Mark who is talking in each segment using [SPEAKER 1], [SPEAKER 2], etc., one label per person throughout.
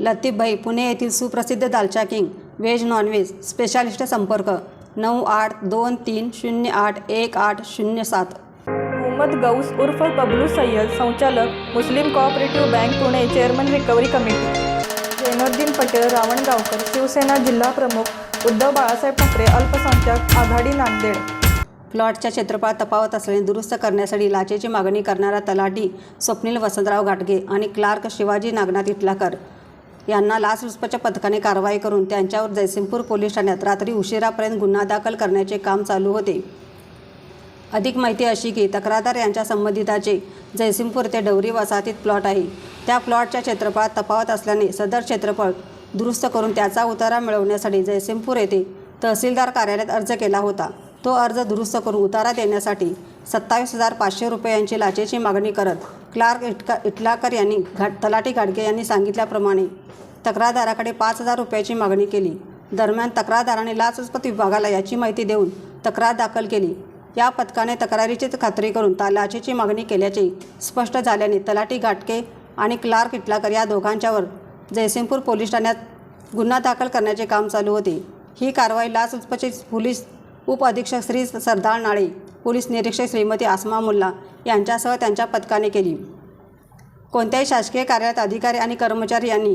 [SPEAKER 1] लतीफभाई पुणे येथील सुप्रसिद्ध दालचा king veg non veg specialist संपर्क नऊ आठ दोन तीन शून्य आठ एक आठ शून्य सात.
[SPEAKER 2] मोहम्मद गौस उर्फ बबलू सय्यद संचालक Muslim cooperative bank Pune chairman recovery committee Zainuddin Patel Ravangaonkar Shiv Sena जिल्हा प्रमुख उद्धव बाळासाहेब ठाकरे अल्पसंख्याक आघाडी नांदेड.
[SPEAKER 1] प्लॉटच्या क्षेत्रफळ तफावत असल्याने दुरुस्त करण्यासाठी लाचेची मागणी करणारा तलाठी स्वप्नील वसंतराव घाटगे आणि क्लार्क शिवाजी नागनाथ इटलाकर. यांना लाचलुचपतच्या पथकाने कारवाई करून त्यांच्यावर जयसिंगपूर पोलीस ठाण्यात रात्री उशिरापर्यंत गुन्हा दाखल करण्याचे काम चालू होते. अधिक माहिती अशी की तक्रारदार यांच्या संबंधिताचे जयसिंगपूर ते डवरी वसाहतीत प्लॉट आहे. त्या प्लॉटच्या क्षेत्रफळात तफावत असल्याने सदर क्षेत्रफळ दुरुस्त करून त्याचा उतारा मिळवण्यासाठी जयसिंगपूर येथे तहसीलदार कार्यालयात अर्ज केला होता. तो अर्ज दुरुस्त करून उतारा देण्यासाठी सत्तावीस हजार पाचशे रुपयांची लाचेची मागणी करत क्लार्क इटका इटलाकर यांनी घाट तलाठी गाडगे यांनी सांगितल्याप्रमाणे तक्रारदाराकडे पाच हजार रुपयाची मागणी केली. दरम्यान तक्रारदाराने लाचलुचपत विभागाला याची माहिती देऊन तक्रार दाखल केली. या पथकाने तक्रारीची खात्री करून ता लाचेची मागणी केल्याचे स्पष्ट झाल्याने तलाठी घाटके आणि क्लार्क इटलाकर या दोघांच्यावर जयसिंगपूर पोलीस ठाण्यात गुन्हा दाखल करण्याचे काम चालू होते. ही कारवाई लाचलुचपतचे पोलीस उप अधीक्षक श्री सरदार नाळे पोलीस निरीक्षक श्रीमती आसमा मुल्ला यांच्यासह त्यांच्या पथकाने केली. कोणत्याही शासकीय कार्यालयात अधिकारी आणि कर्मचारी यांनी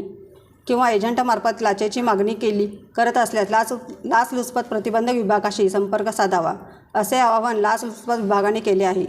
[SPEAKER 1] किंवा एजंटमार्फत लाचेची मागणी केली करत असल्यास लाच लाचलुचपत प्रतिबंधक विभागाशी संपर्क साधावा असे आवाहन लाचलुचपत विभागाने केले आहे.